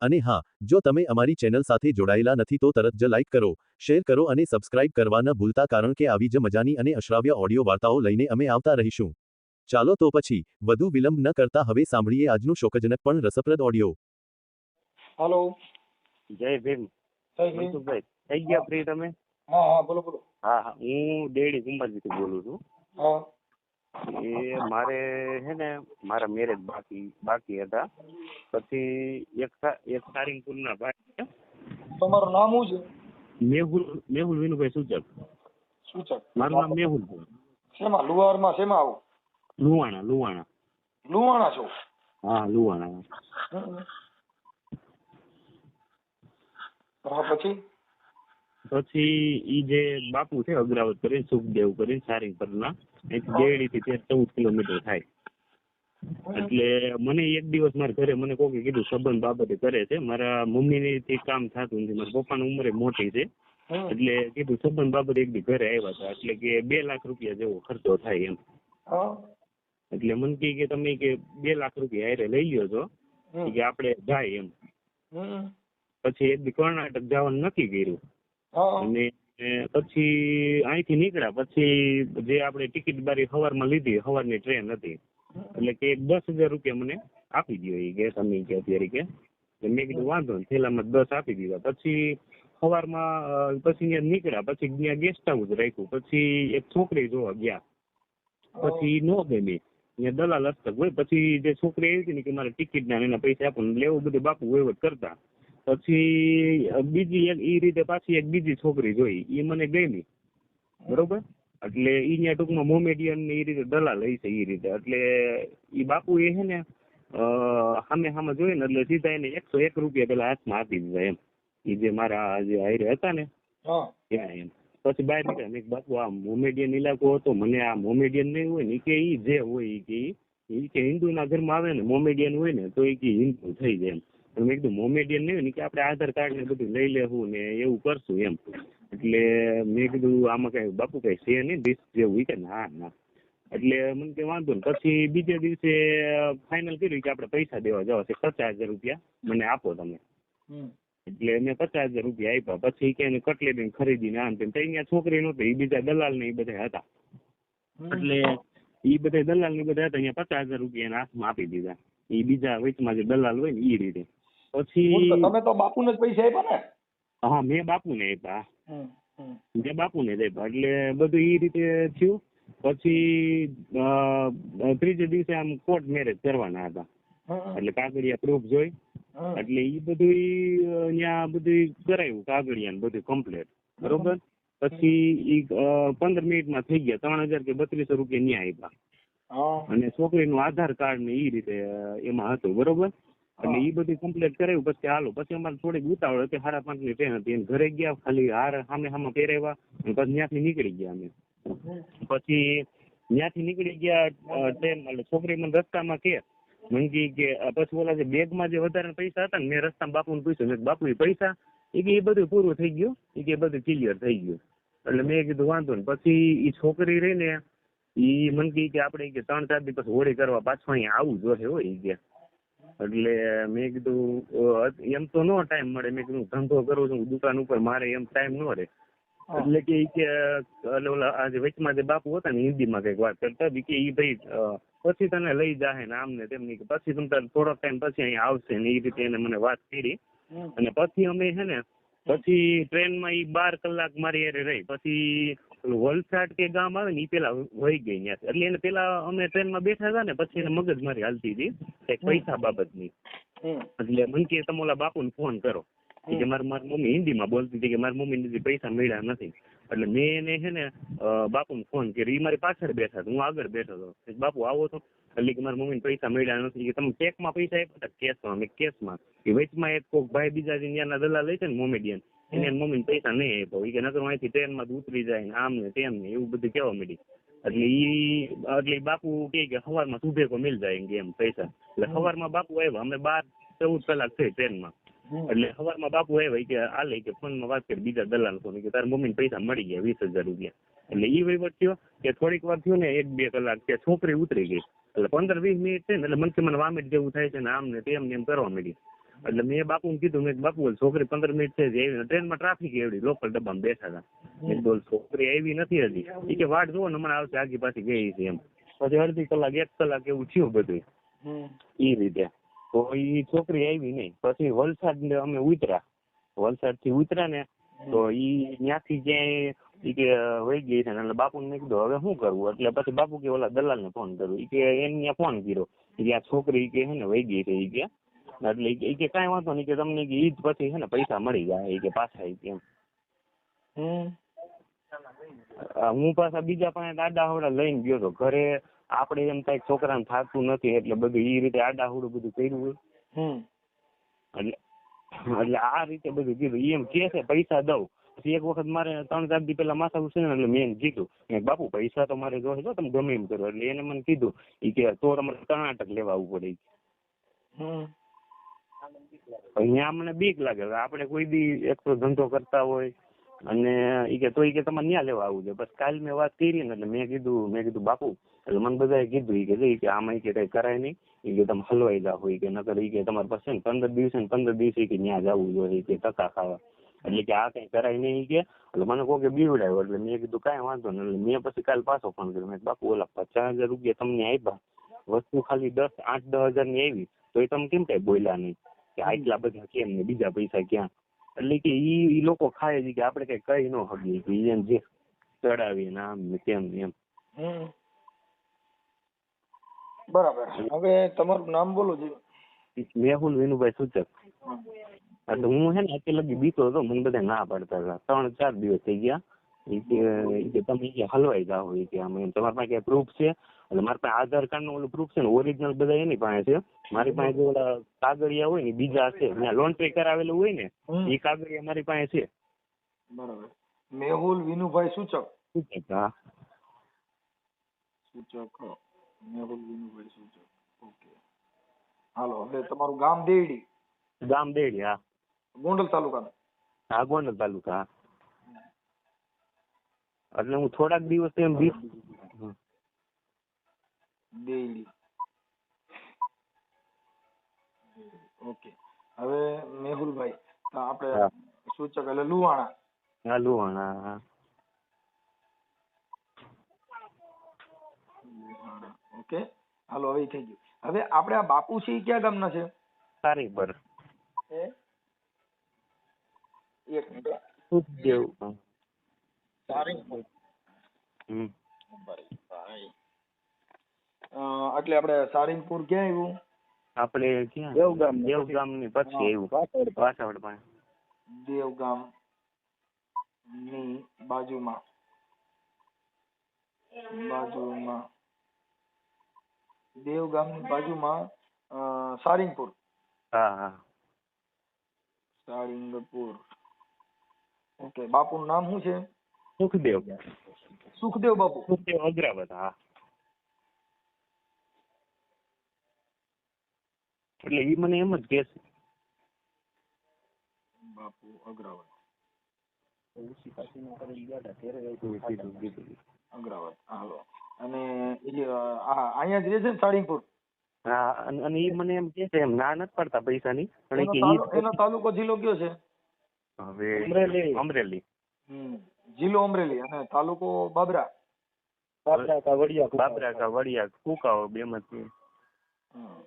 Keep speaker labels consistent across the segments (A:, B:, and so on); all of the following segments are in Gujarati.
A: અને હા જો તમે અમારી ચેનલ સાથે જોડાયેલા નથી તો તરત જ લાઇક કરો શેર કરો અને સબસ્ક્રાઇબ કરવા ન ભૂલતા કારણ કે આવી જ મજાની અને અશ્રાવ્ય ઓડિયો વાર્તાઓ લઈને અમે આવતા રહીશું. ચાલો તો પછી વધુ વિલંબ ન કરતા હવે સાંભળીએ આજનું શોકજનક પણ રસપ્રદ ઓડિયો.
B: હાલો
C: જય ભીમ. મનસુખભાઈ થઈ ગયા ફ્રી તમે?
B: હા હા બોલો બોલો.
C: હા હા હું દેડી કુંભારજીથી બોલું છું.
B: હા.
C: એ મારે હે ને મારા મેરેજ બાકી બાકી હતા. પછી એક એક સારિંગપુરના ભાઈ
B: તમારું નામ શું છે?
C: મેહુલ મેહુલ વિનુભાઈ સૂચક.
B: સૂચક.
C: મારું નામ મેહુલ છે
B: શેમાં? લુહારમાં શેમાં આવો?
C: લુવાણા લુવાણા
B: લુવાણા છો?
C: હા લુવાણા
B: હા પછી?
C: પછી ઈ જે બાપુ છે અગ્રાવત કરીને સુખદેવ કરીને સારિંગપરના દેડી થી તેર ચૌદ કિલોમીટર થાય. એટલે મને એક દિવસ મારા ઘરે મને કોકે કીધું સંબંધ બાબતે કરે છે. મારા મમ્મીને થી કામ થતું નથી. મારા પપ્પાની ઉંમરે મોટી છે. એટલે કીધું સંબંધ બાબતે એક દી ઘરે આવ્યા હતા. એટલે કે બે લાખ રૂપિયા જેવો ખર્ચો થાય એમ. એટલે મને કહે કે તમે કે બે લાખ રૂપિયા હારે લઈ લ્યો છો. કે આપણે જાય એમ. પછી એક દી કર્ણાટક જવાનું નક્કી કર્યું. અને પછી અહીંથી નીકળ્યા. પછી જે આપણે ટિકિટ બારી સવારમાં લીધી સવારની ટ્રેન હતી. એટલે કે દસ હજાર રૂપિયા મને આપી દો એ કે તમે કે અત્યારે કે. મેં કીધું, વાંધો નહીં, થેલામાં દસ આપી દીધા. પછી સવારમાં પછી ત્યાં નીકળ્યા. પછી ત્યાં ગેસ્ટ હાઉસ રાખ્યું. પછી એક છોકરી જોવા ગયા. પછી નો ગમી. ત્યાં દલાલ હસ્તક હોય. પછી જે છોકરી આવી હતી ને કે મારે ટિકિટ ના એના પૈસા આપણને લેવું બધું બાપુ વહીવટ કરતા. પછી બીજી એક ઈ રીતે પાછી એક બીજી છોકરી જોઈ. ઈ મને ગમી. બરોબર? એટલે ઈ ન્યા ટૂંકમાં મોમેડિયન ને ઈ રીતે દલાલ હશે ઈ રીતે. એટલે ઈ બાપુ એ છે ને સામે સામે જોઈ ને એટલે સીધા એને એકસો એક રૂપિયા પેલા હાથમાં આપી દીધા એમ. ઈ જે મારા જે હાઈરે હતા ને ત્યાં એમ. પછી બહાર નીકળ્યા મેં બાપુ આ મોમેડિયન ઇલાકો હતો મને આ મોમેડિયન નહીં હોય ને કે ઈ જે હોય ઈ કે ઈ. ના કે હિન્દુના ઘરમાં આવે ને મોમેડિયન હોય ને તો એ કે હિન્દુ થઈ જાય એમ. પણ મેં કીધું મોમેડિયન નહીં ને કે આપણે આધાર કાર્ડ ને બધું લઈ લેવું ને એવું કરશું એમ. એટલે મેં કીધું આમાં કઈ બાપુ કઈ છે નહીં ડિસ્ક જેવું. કે ના ના. એટલે મને કે વાંધો નહીં. પછી બીજે દિવસે ફાઇનલ કર્યું કે આપણે પૈસા દેવા જવા છે પચાસ હજાર રૂપિયા મને આપો તમે. એટલે મેં પચાસ હજાર રૂપિયા આપ્યા. પછી કે કટલેટ ખરીદીને આમ તેમ. તો અહીંયા છોકરી નહોતી એ બીજા દલાલ ને એ બધા હતા. એટલે એ બધા દલાલ ને બધા હતા અહીંયા પચાસ હજાર રૂપિયા એના હાથમાં આપી દીધા. એ બીજા વચમાં જે દલાલ હોય ને એ રીતે. પછી
B: તમે તો બાપુને જ પૈસા આપ્યા ને?
C: હા મેં બાપુને આપ્યા. મેં બાપુને જ આપ્યા. એટલે બધું એ રીતે થયું. પછી ત્રીજે દિવસે આમ કોર્ટ મેરેજ કરવાના હતા. એટલે કાગળિયા પ્રૂફ જોઈ. એટલે ઈ બધું ત્યાં બધું કરાયું કાગળિયા ને બધું કમ્પ્લેટ બરોબર? પછી ઈ પંદર પંદર મિનિટમાં થઈ ગયા. ત્રણ હજાર કે બત્રીસો રૂપિયા ન્યાય આપ્યા.
B: અને
C: અને છોકરીનું આધાર કાર્ડ ને ઈ રીતે એમાં હતું. બરોબર? એટલે એ બધું કમ્પ્લીટ કરાવ્યું પછી હાલો, પછી અમારે થોડીક ઉતાવળ હતી. સાડા પાંચની ટ્રેન હતી. ઘરે ગયા, ખાલી હાર સામે સામે પહેરાવ્યા પછી ત્યાંથી નીકળી ગયા અમે. પછી ત્યાંથી નીકળી ગયા ટ્રેન એટલે છોકરી મને રસ્તામાં કે, મંગી કે પછી ઓલા જે બેગમાં જે વધારે પૈસા હતા ને, મેં રસ્તામાં બાપુને પૂછ્યું. બાપુ એ પૈસા? એ કે એ બધું પૂરું થઈ ગયું. એ કે, એ બધું ક્લિયર થઈ ગયું. એટલે મેં કીધું, વાંધો ને પછી એ છોકરી રહી ને એ મને કે, આપણે કે ત્રણ ચાર દિવસ હોળી કરવા પાછું અહીંયા આવવું જોઈએ હોય ઈ કે. એટલે મેં કીધું એમ તો નો ટાઈમ મળે. મેં કીધું ધંધો કરું છું દુકાન ઉપર મારે એમ ટાઈમ નો રહે. એટલે કે કે ઓલા આજે વચમાં જે બાપુ હતા ને હિન્દીમાં કંઈક વાત કરતા કે એ ભાઈ પછી તને લઈ જાહે ને આમ ને તેમ કે પછી તમ થોડોક ટાઈમ પછી અહીંયા આવશે ને એ રીતે એને મને વાત કરી. અને પછી અમે છે ને પછી ટ્રેનમાં ઈ બાર કલાક મારી યારે રહી. પછી વલસાડ કે ગામ આવે ને એ પેલા વહી ગઈ ત્યાં એટલે એને પેલા અમે ટ્રેનમાં બેઠા હતા ને પછી એને મગજ મારી હાલતી હતી કંઈક પૈસા બાબતની. એટલે મને કે તમે ઓલા બાપુને ફોન કરો. કે મારી મારી મમ્મી હિન્દીમાં બોલતી હતી કે મારી મમ્મીને ને પૈસા મળ્યા નથી. એટલે મેં એને છે ને બાપુ બાપુને ફોન કર્યો. એ મારી પાછળ બેઠા હું આગળ બેઠો હતો. બાપુ આવો તો એટલે કે મારી મમ્મીને પૈસા મળ્યા નથી. કે તમે ચેકમાં પૈસા આપ્યા હતા? કેશમાં મેં કેશમાં માં વચમાં એક કોક ભાઈ બીજા ત્યાંના દલાલ હોય છે ને મોમેડિયન. એને મમ્મી પૈસા નહીં આપ્યો. એ કે નકર અહીંથી ટ્રેનમાં ઉતરી જાય ને આમ ને તેમ ને એવું બધું કહેવા માંડી. એટલે ઈ એટલે બાપુ કે કે સવારમાં સુભે કો મિલ જાય એમ પૈસા. એટલે. સવારમાં બાપુ આવ્યા. અમે બાર ચૌદ કલાક થઈ ટ્રેનમાં. એટલે સવારમાં બાપુ આવ્યા કે આ લઈ કે ફોનમાં વાત કરી બીજા દલાલ ફોન કે તારા મમ્મીને પૈસા મળી ગયા વીસ હજાર રૂપિયા. એટલે ઈ વહીવટ થયો કે થોડીક વાર થયો ને એક બે કલાક કે છોકરી ઉતરી ગઈ. એટલે પંદર વીસ મિનિટ છે ને એટલે મને કે મને વામિટ જેવું થાય છે ને આમ ને તેમ ને એમ કરવા માંડી. એટલે મેં બાપુને કીધું મેં બાપુ છોકરી પંદર મિનિટ છે જે આવી ટ્રેનમાં ટ્રાફિક એવડી લોકલ ડબ્બામાં બેઠા હતા. મેં કીધું, છોકરી આવી નથી હજી. એ કે વાટ જુઓ ને હમણાં આવશે આગી પાછી ગઈ છે એમ. પછી અડધી કલાક એક કલાક એવું થયું બધું. એ રીતે. તો ઈ છોકરી આવી નહીં. પછી વલસાડ ને અમે ઉતરા વલસાડથી ઉતર્યા ને તો ઈ ત્યાંથી ક્યાંય ઈ કે વહી ગઈ છે એટલે બાપુ ને કીધું હવે શું કરવું? એટલે પછી બાપુ કે ઓલા દલાલ ને ફોન કર્યો ઈ કે એને ફોન કર્યો. કે આ છોકરી કે હે ને વહી ગઈ છે ઈ કે. એટલે એ કે- કઈ વાંધો નહીં કે તમને કે ઈ જ પછી છે ને પૈસા મળી જાય એ કે પાછા એ કે એમ.
B: હમ.
C: અ, હું પાછા બીજા પાસે આડા હવડા લઈને ગયો તો ઘરે આપણે એમ કાંઈક છોકરાને થાતું નથી એટલે બધું એ રીતે આડા હવડું બધું કર્યું હોય. એટલે એટલે આ રીતે બધું કીધું. એમ કે છે પૈસા દઉં. પછી એક વખત મારે ત્રણ ચાર દી પેલા માથા ઉછીને એટલે મેં એને કીધું મેં કીધું, બાપુ પૈસા તો મારે જોશે તો તમે ગમે એમ કરો. એટલે એને મને કીધું એ કે તો તમારે કર્ણાટક લેવા આવવું પડે.
B: હમ.
C: અહીંયા મને બીક લાગે. આપણે કોઈ બી એક તો ધંધો કરતા હોય અને ઈ કે તો ઈ કે તમારે ન્યા લેવા આવવું છે. બસ કાલ મેં વાત કરી ને એટલે મેં કીધું મેં કીધું, બાપુ, એટલે મને બધાએ કીધું ઈ કે કે આમાં ઈ કે કઈ કરાય નહીં. ઈ કે તમે હલવાઈ જાવ હોય કે, નકર ઈ કે તમારે પાસે પંદર દિવસે પંદર દિવસે કે ન્યા જવું જોઈએ કે ટકા ખાવા. એટલે કે આ કઈ કરાય નહીં કે. એટલે મને કોકે બીવડાયો એટલે મેં કીધું, કાંઈ વાંધો નહીં. એટલે મેં પછી કાલ પાછો ફોન કર્યો. મેં બાપુ, ઓલા પચાસ હજાર રૂપિયા તમને આપ્યા વસ્તુ ખાલી દસ, આઠ, દસ હજારની આવી તો એ તમે કેમ કઈ બોલ્યા નહીં? કે આટલા બધા કેમ ને બીજા પૈસા ક્યાં? એટલે કે ઈ લોકો ખાય છે કે આપણે કઈ કહી ન શકીએ કે જે ચડાવીએ ને આમ ને તેમ ને એમ.
B: બરાબર. હવે તમારું નામ બોલો જી.
C: મેહુલ વિનુભાઈ સૂચક. એટલે હું હે ને અત્યારે લગી બીતો હતો મને બધા ના પાડતા હતા. ત્રણ ચાર દિવસ થઈ ગયા. કે તમે હલવાઈ જાઓ કે આમ તમારી પાસે પ્રૂફ છે? એટલે મારી પાસે આધાર કાર્ડનું ઓલું પ્રૂફ છે ને ઓરિજિનલ બધા એની પાસે છે. મારી પાસે જે ઓલા કાગળિયા હોય ને બીજા છે. ત્યાં લોન પે કરાવેલું હોય ને એ કાગળિયા મારી પાસે છે.
B: બરાબર. મેહુલ વિનુભાઈ સૂચક.
C: સૂચક હા.
B: સૂચક મેહુલ વિનુભાઈ સૂચક. ઓકે. હાલો હવે તમારું ગામ દેડી
C: ગામ દેડી હા.
B: ગોંડલ તાલુકાનું.
C: હા ગોંડલ તાલુકા એટલે હું થોડાક દિવસ એમ
B: દેવડી ઓકે હવે મેહુલભાઈ તો આપણે સૂચક એટલે લુહાણા.
C: હા લુહાણા હા.
B: ઓકે હાલો હવે થઈ ગયું. હવે આપણે આ બાપુ છે ઈ ક્યાં ગામના છે?
C: સારી પર
B: એ એક મિનિટ.
C: સુખદેવ. હમ.
B: અ, એટલે આપણે સારંગપુર ક્યાં આવ્યું?
C: આપણે ક્યાં?
B: દેવગામ.
C: દેવગામની પછી? આવ્યું. પાછળ પાસે
B: દેવગામની બાજુમાં. બાજુમાં. દેવગામની બાજુમાં અ, સારંગપુર
C: હા હા.
B: સારંગપુર ઓકે બાપુનું નામ શું છે?
C: સુખદેવ
B: સુખદેવ બાપુ.
C: સુખદેવ અગ્રાવત હા. એટલે એ મને એમ જ કે છે.
B: બાપુ અગ્રવાલ.
C: કીધું, કીધું.
B: હાલો અને ઈ અ, આ અહીંયા જ રહે છે ને સારંગપુર
C: હા અને અને મને એમ કે છે એમ ના નથી પડતા પૈસાની પણ
B: એનો
C: કે
B: એનો તાલુકો જિલ્લો કયો છે?
C: હવે અમરેલી.
B: અમરેલી. જિલ્લો અમરેલી અને તાલુકો બાબરા?
C: બાબરા કા વડિયા કુકાઓ બે માંથી
B: હમ.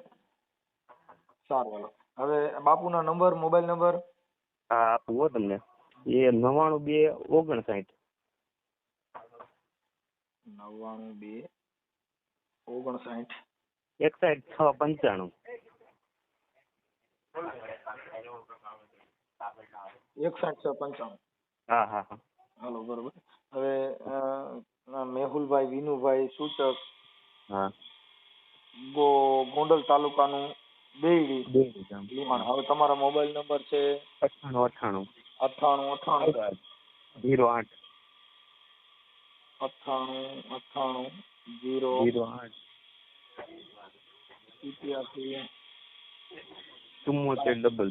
B: સારું હાલો. હવે બાપુના નંબર મોબાઈલ નંબર?
C: હા આપું હો તમને. એ નવાણું બે ઓગણસાઠ.
B: નવ્વાણું બે ઓગણસાઠ.
C: એકસાઠ છ પંચાણું.
B: એકસાઠ છ પંચાણું.
C: હા હા હા.
B: હાલો બરોબર. હવે મેહુલભાઈ વિનુભાઈ સૂચક
C: હા.
B: ગો ગોંડલ તાલુકાનું બેયડી
C: બે ગામ.
B: લીમાણ હવે તમારો મોબાઈલ નંબર છે?
C: અઠ્ઠાણું અઠ્ઠાણું.
B: અઠ્ઠાણું અઠ્ઠાણું.
C: ઝીરો આઠ.
B: અઠ્ઠાણું અઠ્ઠાણું જીરો
C: જીરો આઠ.
B: સિત્યાસી.
C: ચુમ્મોતેર ડબલ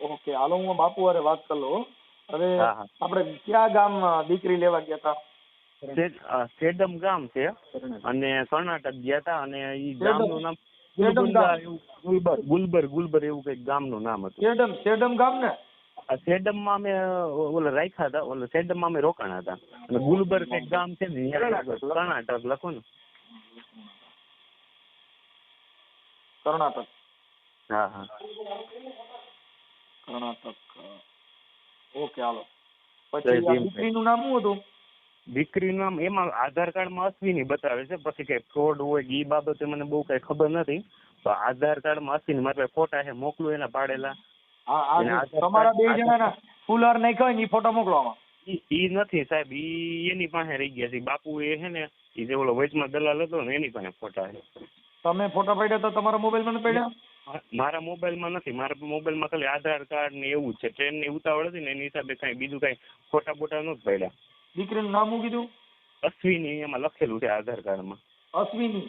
B: ઓકે હાલો હું બાપુ અરે વાત કરો લઉં હવે આપણે કયા ગામ દીકરી લેવા ગયા હતા
C: સેડમ ગામ છે. અને કર્ણાટક ગયા હતા અને ઈ ગામનું નામ ગુલબર ગુલબર ગુલબર એવું કંઈક ગામનું નામ હતું.
B: સેડમ સેડમ ગામ ને?
C: સેડમમાં અમે ઓલા રાખ્યા હતા ઓલા સેડમમાં અમે રોકાણા હતા. અને ગુલબર કંઈક ગામ છે ને કર્ણાટક લખો ને.
B: કર્ણાટક
C: હા હા.
B: Karnataka okay hello. પછી દીકરીનું નામ શું હતું?
C: દીકરીનું નામ એમાં આધાર કાર્ડમાં અશ્વિની બતાવે છે. પછી કઈ ફ્રોડ હોય એ ઈ બાબતે મને બહુ કઈ ખબર નથી. તો આધાર કાર્ડમાં અશ્વિની મારે ફોટા છે મોકલું એના પાડેલા.
B: તમારા બે જણાના ફૂલર નહીં કહે ને ફોટો મોકલવામાં.
C: ઈ નથી સાહેબ ઈ એની પાસે રહી ગયા છે. બાપુ એ છે ને ઈ જે ઓલો વચમાં દલાલ હતો ને એની પાસે ફોટા છે.
B: તમે ફોટા પડ્યા તો તમારા મોબાઈલમાં નથી પડ્યા?
C: મારા મોબાઈલમાં નથી. મારા મોબાઈલમાં ખાલી આધાર કાર્ડ ને એવું જ છે. ટ્રેનની ઉતાવળ હતી ને એની હિસાબે કઈ બીજું કઈ ફોટા બોટા નથી પડ્યા.
B: દીકરીનું નામ શું કીધું?
C: અશ્વિની એમાં લખેલું છે આધાર કાર્ડમાં.
B: અશ્વિની.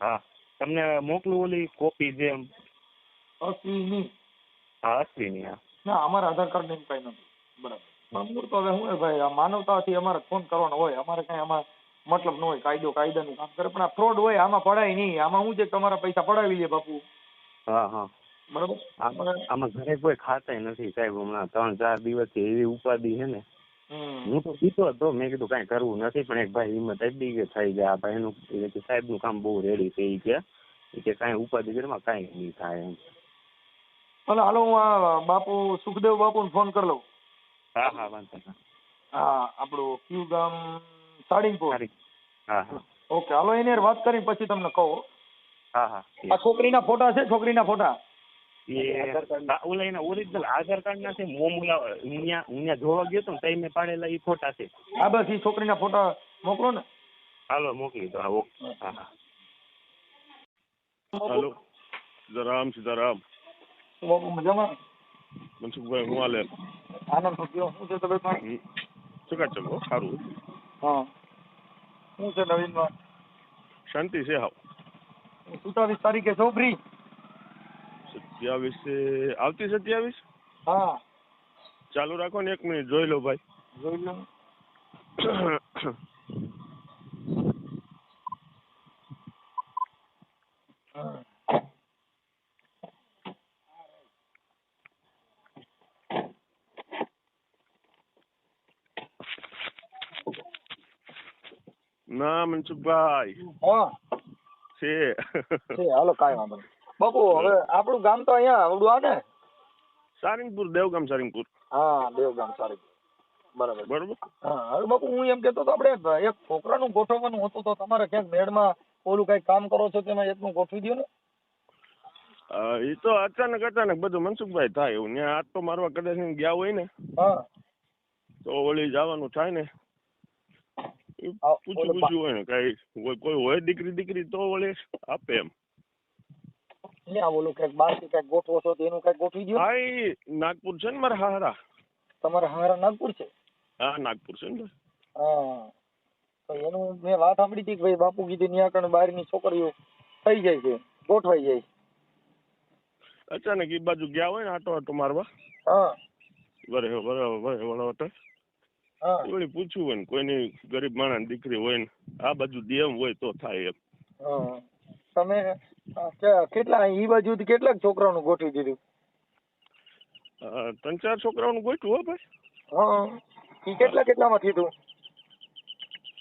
C: હા તમને મોકલું ઓલી કોપી જે
B: અશ્વિની.
C: હા અશ્વિની હા.
B: ના અમારા આધાર કાર્ડની કઈ નથી. બરાબર. મૂળ તો હવે શું ભાઈ આ માનવતાથી અમારે ફોન કરવાનો હોય. અમારે કઈ આમાં મતલબ ન હોય કાયદો કાયદાનું કામ કરે. પણ આ ફ્રોડ હોય આમાં પડાય નહીં. આમાં હું છે તમારા પૈસા પડાવી લે બાપુ.
C: હા હા.
B: બરાબર?
C: આમાં ઘરે કોઈ ખાતાય નથી સાહેબ હમણાં. ત્રણ ચાર દિવસથી એવી ઉપાધિ છે ને. હું તો પીતો હતો. મેં કીધું કાંઈ કરવું નથી પણ એક ભાઈ હિંમત આપી કે થઈ ગયા આ ભાઈનું એ કે સાહેબનું કામ બહુ રેડી છે ઈ કે. ઈ કે કાંઈ ઉપાધિ ઘરમાં કાંઈ નહીં થાય એમ.
B: ભલે હાલો હું આ બાપુ સુખદેવ બાપુને ફોન કરી લઉં.
C: હા હા વાંધો
B: હા આપણું કયું ગામ? સાળીંગપુર.
C: હા હા.
B: ઓકે હાલો એની વાત કરીને પછી તમને કહું.
C: હા હા.
B: આ છોકરીના ફોટા છે? છોકરીના ફોટા?
C: એ ઓલા એના ઓરિજિનલ આધાર કાર્ડ ના છે મોમ ઓલા હું ન્યા હું ન્યા જોવા ગયો તો ને તઈ મેં પાડેલા ઈ ફોટા છે
B: આ બસ એ છોકરીના ફોટા મોકલો ને.
C: હાલો મોકલી દો હા ઓકે. હા હા.
D: હાલો. સીતારામ સીતારામ.
B: બાપુ મજામાં?
D: મનસુખભાઈ હું હાલે?
B: આનંદ થયો શું છે તબિયત પાણી?
D: હમ. ચકાચક હો? સારું.
B: હા. શું છે નવીનમાં?
D: શાંતિ છે હાવ.
B: સત્તાવીસ તારીખે છો ફ્રી
D: સત્યાવીસ આવતી સત્યાવીસ?
B: હા.
D: ચાલુ રાખો ને એક મિનિટ જોઈ લો ભાઈ.
B: જોઈ લો.
D: ના મનસુખભાઈ. છે
B: હાલો કાંઈ વાંધો નહીં. બાપુ હવે આપણું ગામ તો અહીંયા આવડું આવે ને?
D: સારંગપુર દેવગામ સારંગપુર
B: હા દેવગામ સારંગપુર બરાબર.
D: બરાબર?
B: હા હવે બાપુ હું એમ કેતો તો આપણે એક છોકરાનું ગોઠવવાનું હતું તો તમારે ક્યાંક મેળમાં ઓલું કઈ કામ કરો છો તેમાં એકનું ગોઠવી દો ને?
D: એ તો અચાનક અચાનક બધું મનસુખભાઈ થાય એવું. ત્યાં હાથ તો મારવા કદાચ ગયા હોય ને
B: હા.
D: તો ઓલી જવાનું થાય ને. પૂછ્યું પૂછ્યું હોય ને કઈ કોઈ કોઈ હોય દીકરી દીકરી તો વળી આપે એમ.
B: આ ઓલું કંઈક બહારથી કંઈક ગોઠવો છો તો એનું કંઈક ગોઠવી દો
D: હા નાગપુર છે ને મારા હારા.
B: તમારે હારા નાગપુર છે?
D: હા નાગપુર છે ને
B: હા. તો એનું મેં વાત સાંભળી હતી કે ભાઈ બાપુ કીધી ત્યાં કણ બહારની છોકરીઓ થઈ જાય છે ગોઠવાઈ જાય.
D: અચાનક એ બાજુ ગયા હોય ને આટો આટો મારવા?
B: હા.
D: બરાબર બરાબર વરે
B: હા
D: વળી પૂછ્યું હોય ને કોઈની ગરીબ માણસ દીકરી હોય ને આ બાજુ દેમ હોય તો થાય એમ.
B: હા. તમે કેટલા ઈ બાજુથી કેટલાક છોકરાઓનું ગોઠવી દીધું?
D: ત્રણ ચાર છોકરાઓનું ગોઠવું હો ભાઈ.
B: હા. ઈ કેટલા કેટલામાં થયું?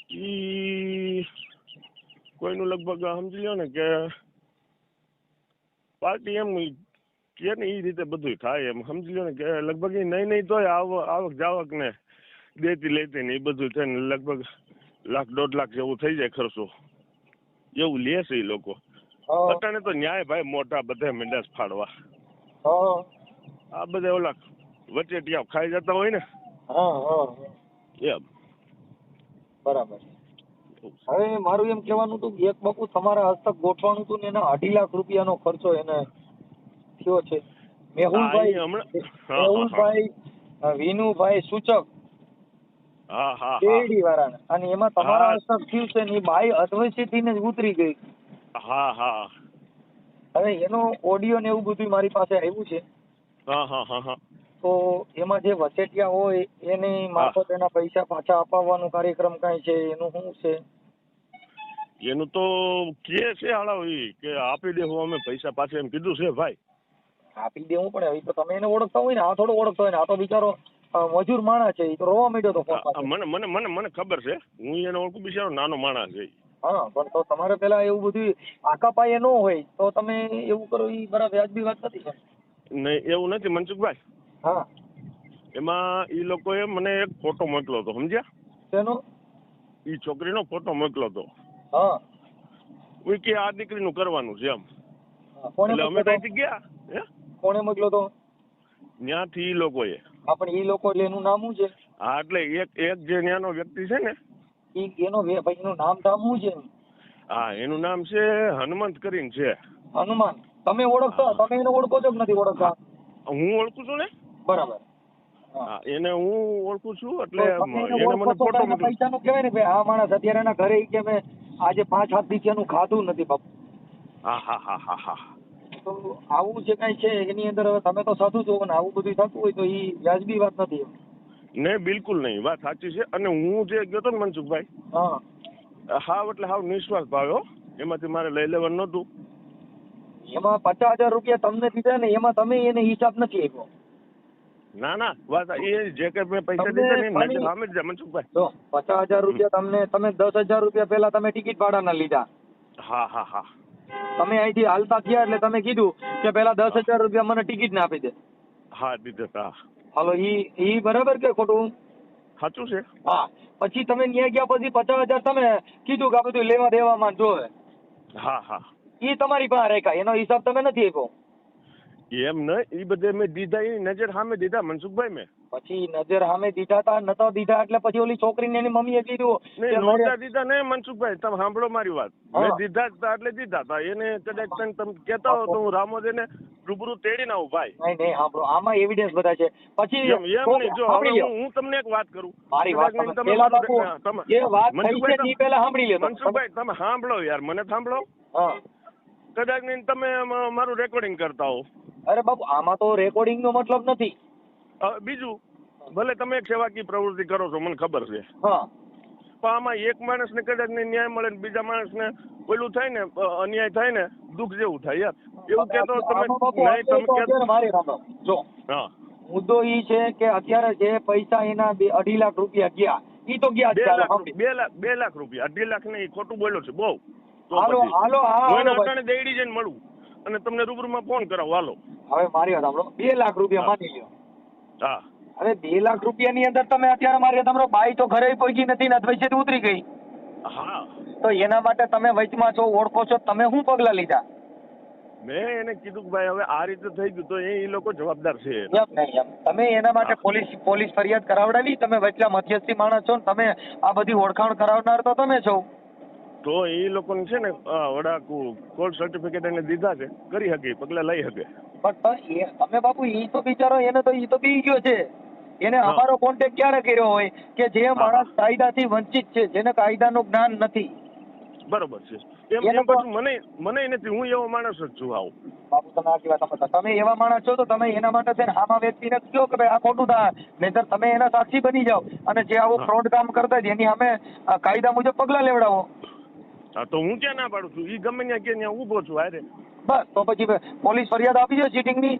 D: ઈ કોઈનું લગભગ સમજી લ્યો ને કે પાર્ટી એમ કે ને એ રીતે બધું થાય એમ. સમજી લ્યો ને કે લગભગ એ નહીં નહીં તોય આવ આવક જાવક ને દેતી લેતી ને એ બધું થઈને લગભગ લાખ દોઢ લાખ જેવું થઈ જાય ખર્ચો. એવું લે છે એ લોકો. અટાણે તો ન્યાય ભાઈ મોટા બધા મેંડાસ ફાડવા. આ બધા ઓલા વચેટિયા ખાઈ જતા હોય ને. એમ.
B: બરાબર. હવે મારું એમ કહેવાનું હતું એક બાપુ તમારા હસ્તક ગોઠવાનું હતું ને એના અઢી લાખ રૂપિયાનો ખર્ચો એને થયો છે. મેહુલભાઈ. મેહુલભાઈ વિનુભાઈ સૂચક
D: હા હા
B: વાળાને અને એમાં તમારા હસ્તક થયું છે ને એ બાઈ થી ને ઉતરી ગઈ.
D: હા હા.
B: હવે એનો ઓડિયો ને એવું બધું મારી પાસે આવ્યું છે.
D: હા હા હા હા.
B: તો એમાં જે વચેટિયા હોય એની મારફત એના પૈસા પાછા અપાવવાનો કાર્યક્રમ કઈ છે? એનું શું છે?
D: એનું તો કે છે હાળા ઈ કે આપી દેવું અમે પૈસા પાછા એમ કીધું છે ભાઈ.
B: આપી દેવું પણ હવે તો તમે એને ઓળખતા હોય ને આ થોડો ઓળખતો હોય ને આ તો બિચારો મજૂર માણસ છે એ તો રોવા માંડ્યો તો
D: મને મને મને મને ખબર છે હું એને ઓળખું બિચારો નાનો માણસ છે.
B: હા પણ તો તમારે પેલા એવું બધું આકા પાયે ન હોય તો તમે એવું કરો એ બરાબર વ્યાજબી વાત નથી
D: નહીં એવું નથી મનસુખભાઈ.
B: હા.
D: એમાં એ લોકોએ મને એક ફોટો મોકલ્યો હતો સમજ્યા?
B: શેનો?
D: એ છોકરીનો ફોટો મોકલ્યો હતો.
B: હા.
D: ઈ કે આ દીકરીનું કરવાનું છે એમ.
B: હા. કોણે
D: એટલે અમે ત્યાંથી ગયા હે?
B: કોણે મોકલ્યો તો?
D: ત્યાંથી એ લોકોએ.
B: હા પણ એ લોકો એટલે એનું નામ શું છે?
D: હા એટલે એક એક જે ત્યાંનો વ્યક્તિ છે ને
B: ઈ એનો વે- ભાઈ એનું નામ ધામ શું છે?
D: હા એનું નામ છે હનુમંત કરીને છે.
B: હનુમાન. તમે ઓળખતો તમે એને ઓળખો છો કે નથી ઓળખતા?
D: હું. ઓળખું છું ને?
B: બરાબર.
D: એને હું ઓળખું છું એટલે
B: એને
D: મને ફોટો
B: એને
D: પૈસા
B: પૈસાનું કહેવાય ને ભાઈ આ માણસ અત્યારે એના ઘરે કે મેં આજે પાંચ હાથ દીથી એનું ખાધું નથી બાપુ.
D: હા હા હા હા હા.
B: તો આવું જે કાંઈ છે એની અંદર હવે તમે તો સાધુ છો ને આવું બધું થતું હોય તો એ વ્યાજબી વાત નથી
D: નહીં બિલકુલ નહીં. વાત સાચી છે. અને હું જે ગયો તો ને મનસુખભાઈ
B: હા.
D: હાવ એટલે હાવ નિશ્વાસ ભાવ્યો એમાંથી મારે લઈ લેવાનું નહોતું.
B: એમાં પચાસ હજાર રૂપિયા તમને દીધા ને એમાં તમે એને હિસાબ નથી આપ્યો.
D: ના ના. વાત એ જે. કે મેં પૈસા દીધા ને નજર સામે છે મનસુખભાઈ.
B: જો પચાસ હજાર રૂપિયા તમને તમે દસ હજાર રૂપિયા પહેલા તમે ટિકિટ ભાડાના લીધા.
D: હા હા હા.
B: તમે અહીંથી હાલતા થયા એટલે તમે કીધું કે પહેલા દસ હજાર રૂપિયા મને ટિકિટ ના આપી દે.
D: હા દીધા
B: હાલો ઈ ઈ બરાબર કે ખોટું?
D: સાચું છે.
B: હા પછી તમે ન્યાય ગયા પછી પચાસ હજાર તમે કીધું કે આ બધું લેવા દેવામાં જોવે.
D: હા હા.
B: ઈ તમારી પાસે રાખ્યા એનો હિસાબ તમે નથી આપ્યો.
D: એમ નહીં એ બધે મેં દીધા એ નજર સામે દીધા મનસુખભાઈ મેં.
B: પછી નજર સામે દીધા તા નતો દીધા એટલે પછી ઓલી છોકરીને એની મમ્મીએ કીધું કે
D: નહોતા દીધા. ને મનસુખભાઈ તમે સાંભળો મારી વાત. મેં દીધા હતા એટલે દીધા હતા. એને કદાચ તમે કહેતા હો તો હું રામોદ એને રૂબરૂ તેડીને આવું ભાઈ.
B: નહીં નહીં સાંભળો. આમાં એવિડન્સ બધા છે. પછી
D: એમ નહીં. જો હવે હું તમને એક વાત કરું.
B: મારી વાત તમે એ વાત થઈ છે ઈ પેલા સાંભળી લ્યો.
D: મનસુખભાઈ તમે સાંભળો યાર. મને સાંભળો.
B: હા.
D: કદાચ નહીં તમે મારું રેકોર્ડિંગ કરતા હો.
B: અરે બાપુ આમાં તો રેકોર્ડિંગ નો મતલબ નથી.
D: બીજું? ભલે તમે એક સેવાકીય પ્રવૃત્તિ કરો છો મને ખબર છે.
B: હા.
D: પણ આમાં એક માણસને કદાચ ન્યાય મળે ને બીજા માણસને પેલું થાય ને અન્યાય થાય ને દુઃખ જેવું થાય યાર. એવું કેતો તમે નહીં તમે
B: અત્યારે મારી. જો
D: હા.
B: મુદ્દો ઈ છે કે અત્યારે જે પૈસા એના અઢી લાખ રૂપિયા ગયા ઈ તો ગયા
D: બે લાખ બે લાખ રૂપિયા અઢી લાખ ને ખોટું બોલ્યો છે બહુ.
B: હાલો હાલો હા હાલો
D: દેડી જઈને મળું. અને તમને રૂબરૂમાં ફોન કરાવો હાલો.
B: હવે મારી વાત સાંભળો. બે લાખ રૂપિયા માની લ્યો.
D: હા.
B: હવે બે લાખ રૂપિયાની અંદર તમે અત્યારે મારી તમારો બાઈ તો ઘરે પહોંચી નથી ને વચ્ચેથી ઉતરી ગઈ.
D: હા.
B: તો એના માટે તમે વચમાં છો ઓળખો છો તમે શું પગલા લીધા?
D: મેં એને કીધું કે ભાઈ હવે આ રીતે થઈ ગયું તો એ લોકો જવાબદાર છે.
B: એમ નહીં એમ. તમે એના માટે પોલીસ પોલીસ ફરિયાદ કરાવડાવી તમે વચલા મધ્યસ્થી માણસ છો ને તમે આ બધી ઓળખાણ કરાવનાર તો તમે છો.
D: તો એ લોકોને છે ને વડા કોલ સર્ટિફિકેટ એને દીધા છે કરી શકે પગલા લઈ શકે.
B: પણ તમે બાપુ એ તો બિચારો એને તો એ તો પી ગયો છે. એને અમારો કોન્ટેક્ટ ક્યારે કર્યો હોય કે જે માણસ કાયદાથી વંચિત છે જેને કાયદાનું જ્ઞાન નથી?
D: બરોબર છે. એમ એમ
B: તો-
D: મને મને નથી હું એવો માણસ જ છું આવું.
B: બાપુ તમે આખી વાત સમજતા? તમે એવા માણસ છો તો તમે એના માટે છે ને આમાં વ્યક્તિને કહો કે ભાઈ આ ખોટું થાય. નહીંતર તમે એના સાક્ષી બની જાઓ અને જે આવું ફ્રોડ કામ કરતા હોય એની સામે કાયદા મુજબ પગલા લેવડાવો.
D: હા તો હું ક્યાં ના પાડું છું? ઈ ગમે ત્યાં કે ત્યાં ઊભો છું આરે
B: બસ તો પછી પોલીસ ફરિયાદ આપી દો ચીટિંગની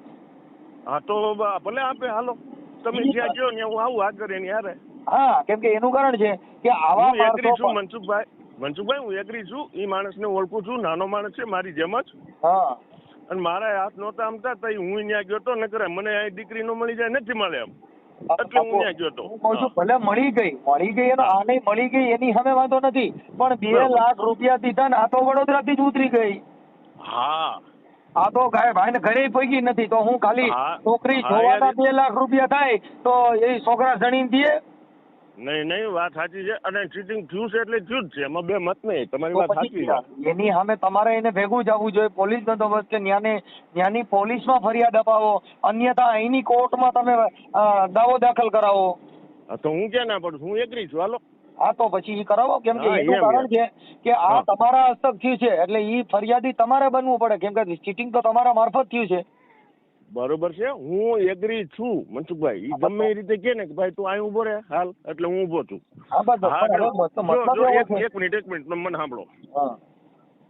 D: હા તો ભલે આપે હાલો. તમે જ્યાં જો ને હું આવું આગળ એની હારે.
B: હા કેમ કે એનું કારણ છે કે આવા
D: હું એગ્રી છું મનસુખભાઈ. મનસુખભાઈ હું એગ્રી છું. ઈ માણસને ઓળખું છું નાનો માણસ છે મારી જેમ જ.
B: હા.
D: અને મારા હાથ નહોતા આમતા તઈ હું ત્યાં ગયો તો નકર મને અહીં દીકરી નો મળી જાય નથી મળે એમ. એટલે હું ત્યાં ગયો તો.
B: કહું છું ભલે મળી ગઈ મળી ગઈ એનો. આને મળી ગઈ એની સામે વાંધો નથી પણ બે લાખ રૂપિયા દીધા ને આ તો વડોદરાથી જ ઉતરી ગઈ.
D: હા.
B: આ તો ભાઈ ઘરે પહોંચી નથી તો હું ખાલી. છોકરી જોવાના બે લાખ રૂપિયા થાય તો એ છોકરા જણી દે.
D: નહીં નહીં વાત સાચી છે. અને ચીટિંગ થયું છે એટલે થયું જ છે એમાં બે મત નહીં તમારી વાત સાચી છે.
B: એની સામે તમારે એને ભેગું જવું જોઈએ પોલીસ બંદોબસ્ત કે ન્યાને ન્યાની પોલીસમાં ફરિયાદ અપાવો અન્યથા અહીંની કોર્ટમાં તમે દાવો દાખલ કરાવો.
D: તો હું ક્યાં ના પડું? હું એગ્રી છું હાલો.
B: હા તો પછી ઈ કરાવો. કેમ કે એનું કારણ છે કે આ તમારા હસ્તક થયું છે એટલે ઈ ફરિયાદી તમારે બનવું પડે. કેમ કે ચીટિંગ તો તમારા મારફત થયું છે.
D: બરોબર છે. હું એગ્રી છું મનસુખભાઈ. ઈ ગમે એ રીતે કે ને કે ભાઈ તું અહીં ઊભો રહે હાલ. એટલે હું ઊભો છું. એક મિનિટ એક મિનિટ મને સાંભળો.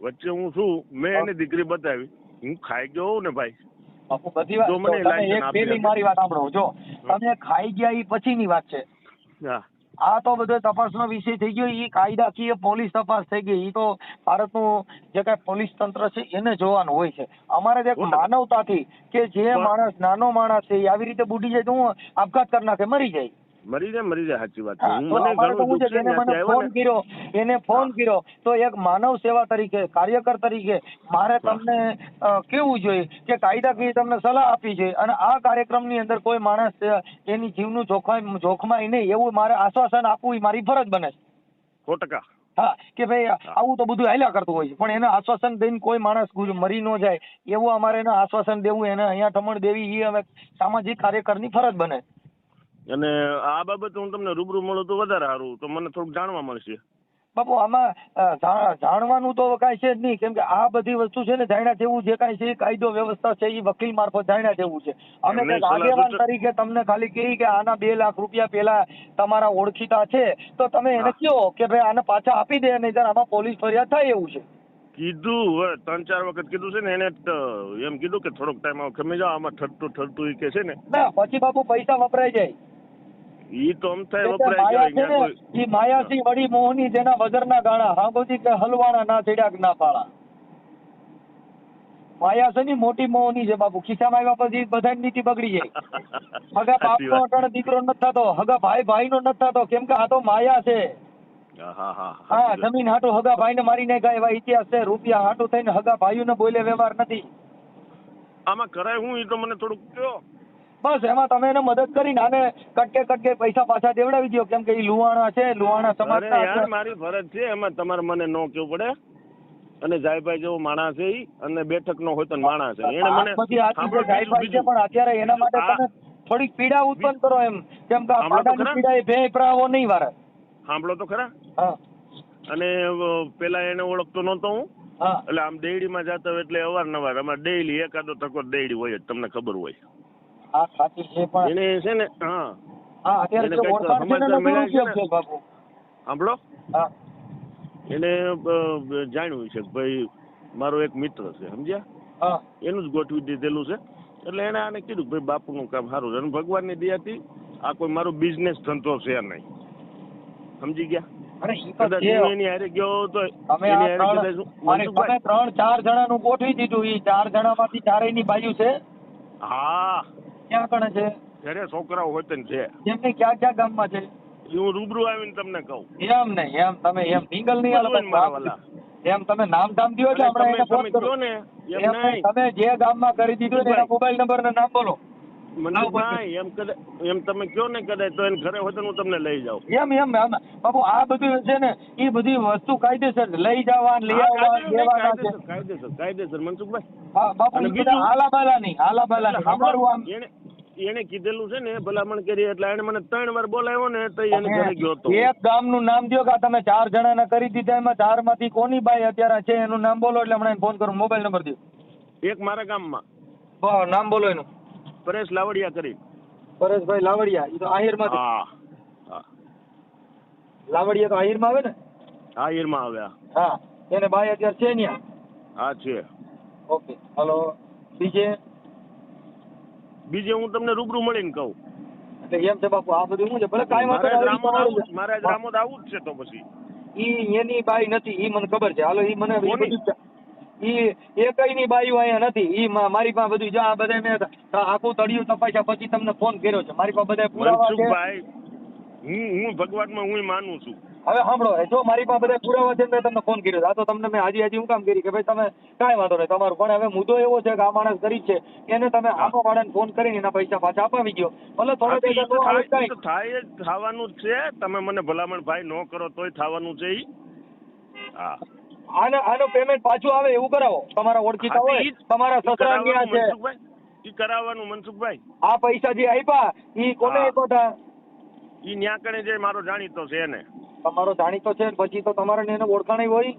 D: વચ્ચે હું છું. મેં એને દીકરી બતાવી. હું ખાઈ ગયો ને ભાઈ?
B: બધી વાત તમે એક પેલી મારી વાત સાંભળો. જો તમે ખાઈ ગયા પછી પછીની વાત છે.
D: હા.
B: આ તો બધો તપાસનો વિષય થઈ ગયો. એ કાયદાકીય પોલીસ તપાસ થઈ ગઈ. એ તો ભારતનું જે કાંઈ પોલીસ તંત્ર છે એને જોવાનું હોય છે. અમારે જે. માનવતાથી કે જે માણસ નાનો માણસ છે એ આવી રીતે બુડી જાય તો હું આપઘાત કરી નાખે મરી જાય.
D: મરી જાય મરી જાય સાચી વાત છે. મને ઘણું દુઃખ છે
B: મને ફોન કર્યો એને ફોન કર્યો. તો એક માનવ સેવા તરીકે કાર્યકર તરીકે મારે તમને કેવું જોઈએ કે કાયદાકીય તમને સલાહ આપી છે અને આ કાર્યક્રમની અંદર કોઈ માણસ એની જીવનું જોખમ જોખમાય નહીં એવું મારે આશ્વાસન આપવું એ મારી ફરજ બને છે.
D: સો ટકા.
B: હા કે ભાઈ આવું તો બધું હાલ્યા કરતું હોય છે. પણ એને આશ્વાસન દઈને કોઈ માણસ મરી ન જાય એવું અમારે એને આશ્વાસન દેવું એને અહીંયા ઠમણ દેવી એ અમે સામાજિક કાર્યકરની ફરજ બને
D: અને આ બાબતે હું તમને રૂબરૂ મળું તો વધારે સારું. તો મને થોડુંક જાણવા મળશે.
B: બાપુ આમાં જાણવાનું તો કાંઈ છે જ નહીં. કેમ કે આ બધી વસ્તુ છે ને જાણ્યા જેવું જે કાંઈ છે કાયદો વ્યવસ્થા છે એ વકીલ મારફત જાણ્યા જેવું છે. અમે આગેવાન તરીકે તમને ખાલી કહી કે આના બે લાખ રૂપિયા પેલા તમારા ઓળખીતા છે તો તમે એને. કહો કે ભાઈ આને પાછા આપી દે નહીં આમાં પોલીસ ફરિયાદ થાય એવું છે?
D: કીધું ત્રણ ચાર વખત કીધું છે ને એને એમ કીધું કે થોડોક ટાઈમ ખમી જાઓ આમાં ઠરતું ઠરતું કે છે ને.
B: ના પછી બાપુ પૈસા વપરાય જાય.
D: ઈ તો આમ થાય વપરાય
B: ને ઈ માયાસી વળી મોહની જેના વગરના ગાણા હાંગોજી કે હલવાણા ના ચડ્યા કે ના પાળા માયા છે ની મોટી મોહની છે બાપુ. ખિસ્સામાં આવ્યા પછી બધાની નીતિ બગડી જાય. હગા બાપ
D: નો
B: અટણ દીકરો નથી થતો હગા ભાઈ ભાઈ નો નથી થતો. કેમ કે આ તો માયા છે.
D: હા.
B: જમીન હાટુ હગા ભાઈને મારી નાખ્યા એવા ઇતિહાસ છે. રૂપિયા હાટુ થઈને હગા ભાઈઓને બોલે વ્યવહાર નથી.
D: આમાં કરાય હું એ તો મને થોડુંક કહો
B: બસ એમાં તમે એને મદદ કરીને આને કટકે કટકે પૈસા પાછા દેવડાવી દો કેમ કે એ લુહાણા છે લુહાણા સમાજ
D: યાર મારી ફરજ છે. એમાં તમારે મને નો કેવું પડે. અને જાયભાઈ જેવો માણસ છે ઈ અને બેઠક નો હોય તો માણસ છે. એને મને
B: જાયભાઈ છે, પણ અત્યારે એના માટે તમે થોડીક પીડા ઉત્પન્ન કરો એમ. કેમ કે આ પાડાની. પીડા એ ભેય પ્રાવો નહીં વારે.
D: સાંભળો તો ખરા.
B: હા.
D: અને પેલા એને ઓળખતો નહોતો હું. એટલે આમ ડેઈડીમાં જતો હોય એટલે અવારનવાર. અમારે ડેઈલી એકાદો ટકો દેડી હોય જ તમને ખબર હોય.
B: હા સાચી છે પણ
D: એને છે ને હા.
B: હા અત્યારે
D: એને
B: ઓળખાણ છે ને
D: સમાચાર
B: એનો
D: મળ્યા છે
B: દુરુપયોગ છે બાપુ?
D: સાંભળો.
B: હા.
D: એને જાણ્યું છે ભાઈ મારો એક મિત્ર છે સમજ્યા? એનું જ ગોઠવી દીધેલું છે. એટલે એને આને કીધું ભાઈ બાપુનું કામ સારું છે. અને ભગવાનની દયાથી આ કોઈ મારો બિઝનેસ ધંધો છે નહીં. સમજી ગયા?
B: આ ત્રણ
D: કદાચ હું-
B: મારી
D: મનસુખભાઈ
B: તમે ચાર જણાનું માંથી દીધું. ની ચાર ચારેયની બાજુ છે?
D: હા.
B: ક્યાં કણે છે?
D: ઘરે છોકરાઓ હોય તો ને છે.
B: એમને ક્યાં ક્યાં ગામમાં છે?
D: હું રૂબરૂ આવીને તમને કહું.
B: એમ નહીં એમ તમે એમ સિંગલ નહીં
D: વાલા.
B: એમ તમે નામ ધામ દો એટલે આપણે એને
D: તમે
B: ફોન કરો
D: ને એમ
B: જે ગામમાં કરી દીધું એના મોબાઈલ નંબર ને નામ બોલો.
D: મનસુખભાઈ એમ કદાચ એમ તમે કહો ને કદાચ તો એને ઘરે હોય તો હું તમને લઈ જાઉં.
B: એમ એમ આ બધું છે ને એ બધી વસ્તુ કાયદેસર લઈ જવા લઈ આવવા
D: કાયદેસર,
B: છે.
D: કાયદેસર કાયદેસર કાયદેસર મનસુખભાઈ.
B: હા, બાપુ
D: અને
B: ઈ બધા
D: બીજું-
B: આલા બાલા નહીં આલા બાલા નહીં અમારું આમ
D: એને કીધેલું છે ને ભલામણ કરી એટલે એને મને ત્રણ વાર બોલાવ્યો ને તો એને ઘરે ગયો હતો.
B: એક ગામનું નામ દો કે આ તમે ચાર જણાને કરી દીધા એમાં ચારમાંથી કોની બાઈ અત્યારે છે એનું નામ બોલો એટલે હમણાં ફોન કરું મોબાઈલ નંબર દો
D: એક મારા ગામમાં.
B: નામ બોલો એનું.
D: પરેશ લાવડિયા કરી.
B: પરેશભાઈ લાવડિયા એ તો આહિર
D: હા હા.
B: લાવડિયા તો આહિરમાં આવે ને?
D: આહિરમાં આવ્યા
B: હા એને બાય અત્યારે છે ન્યા.
D: હા છે.
B: Okay hello. બીજે?
D: બીજે હું તમને રૂબરૂ મળીને કહું.
B: એટલે એમ છે બાપુ આ બધું શું છે? ભલે કાંઈ વાંધો
D: મારે
B: આવી.
D: રામોદ આવું જ છે તો પછી.
B: ઈ એની બાઈ નથી ઈ મને ખબર છે. હાલો ઈ મને ઈ એકયની બાઈઓ અહીંયા નથી. ઈ મારી પાસે બધું જો આ બધા મેં આખું તળિયું તપાસ્યા પછી તમને ફોન કર્યો છે. મારી પાસે બધા પુરાવા છે.
D: હું હું ભગવાનમાં હું માનું છું.
B: હવે સાંભળો જો મારી પાસે બધા પુરાવા છે મેં તમને ફોન કર્યો આ તો તમને મેં હાજી હાજી હું કામ કરી કે ભાઈ તમે કાંઈ વાંધો નહીં તમારું. પણ હવે મુદ્દો એવો છે કે આ માણસ ગરીબ છે એને તમે આખો વાળાને ફોન કરીને એના પૈસા પાછા અપાવી ગયો ભલે થોડો પૈસા
D: થાય- થવાનું છે. તમે મને ભલામણ ભાઈ ન કરો તોય થવાનું છે ઈ. હા.
B: આને આનો પેમેન્ટ પાછું આવે એવું કરાવો. તમારા ઓળખીતા હોય તમારા સસરા
D: ક્યાં
B: છે.
D: ઈ કરાવવાનું મનસુખભાઈ?
B: આ પૈસા જે આપ્યા ઈ કોને. આપ્યા હતા
D: ઈ ન્યા કણે જે મારો જાણીતો છે એને.
B: તમારો જાણીતો છે ને પછી તો તમારે ને એને ઓળખાણ હોય.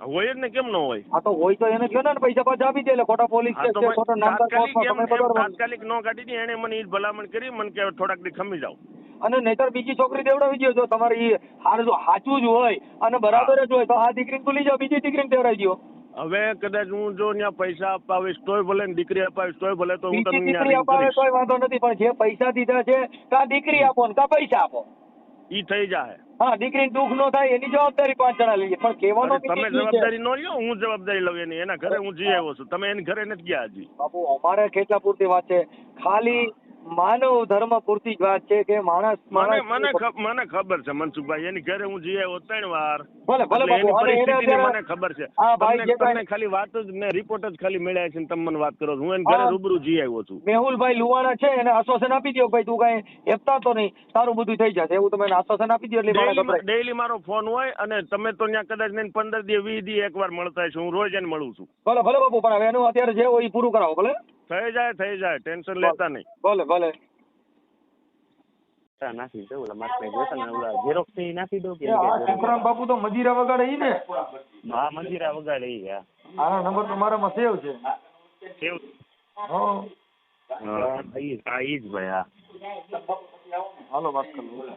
D: હોય જ ને કેમ ન હોય?
B: આ તો હોય તો એને કહો ને પૈસા પાછા આપી દે એટલે ખોટા પોલીસ કેસ છે ખોટા નામદાર
D: તાત્કાલિક નો કાઢી દી એને મને ઈ ભલામણ કરી મને કે થોડાક દી ખમી જાવ
B: અને નહીતર બીજી છોકરી દેવડાવી દો જો તમારે ઈ હાર જો સાચું જ હોય અને બરાબર જ હોય તો આ દીકરીને ભૂલી જાઓ બીજી દીકરીને દેવડાવી દો
D: હવે કદાચ હું જો ત્યાં પૈસા અપાવીશ તોય ભલે દીકરી અપાવીશ તોય ભલે તો હું તમને
B: દીકરી અપાવે
D: તોય
B: કોઈ વાંધો નથી પણ જે પૈસા દીધા છે કા દીકરી આપો ને કા પૈસા આપો?
D: ઈ થઈ જાય
B: હા દીકરી દુઃખ નો થાય એની જવાબદારી પાંચ જણા લઈએ. પણ કહેવાનો
D: તમે. જવાબદારી નો લ્યો હું જવાબદારી લઉં એની. એના ઘરે હું જઈ આવ્યો છું. તમે એની ઘરે નથી ગયા હજી.
B: બાપુ અમારે કેટલા પૂરતી વાત છે. ખાલી માનવ ધર્મ પૂરતી જ વાત છે કે માણસ
D: મને મને મને ખબર છે મનસુખભાઈ. એની ઘરે હું જઈ આવ્યો ત્રણ વાર.
B: ભલે ભલે
D: એની
B: અત્યારે-
D: મને ખબર છે.
B: હા, ભાઈ,
D: તમને ખાલી વાત જ મેં રિપોર્ટ જ ખાલી મળ્યા છે તમે મને વાત કરો હું એની ઘરે રૂબરૂ જઈ આવ્યો છું.
B: મેહુલભાઈ લુવાણા છે એને આશ્વાસન આપી દો ભાઈ તું કઈ એકતા તો નહીં તારું બધું થઈ જશે એવું તમે આશ્વાસન આપી દો એટલે મને
D: ડેઈલી મારો ફોન હોય અને તમે તો ત્યાં કદાચ નહીં પંદર દી વીસ દી એકવાર મળતા હશો હું રોજ એને મળું છું.
B: ભલે ભલે બાપુ પણ હવે એનું અત્યારે જે હોય એ પૂરું કરાવો ભલે.
D: થઈ જાય થઈ જાય ટેન્શન લેતા નહીં.
B: ભલે ભલે
C: નાખી દઉં ઓલા મારે કઈ ને ઓલા ઝેરોક્સથી નાખી દઉં કે
B: શંકરામ બાપુ તો મજીરા વગાડે ઈ ને.
C: હા મજીરા વગાડે ઈ હા.
B: આ નંબર તો મારામાં સેવ છે.
C: સેવ?
B: હા.
C: હા ઈ જ ભાઈ હા.
B: હાલો વાત કરો.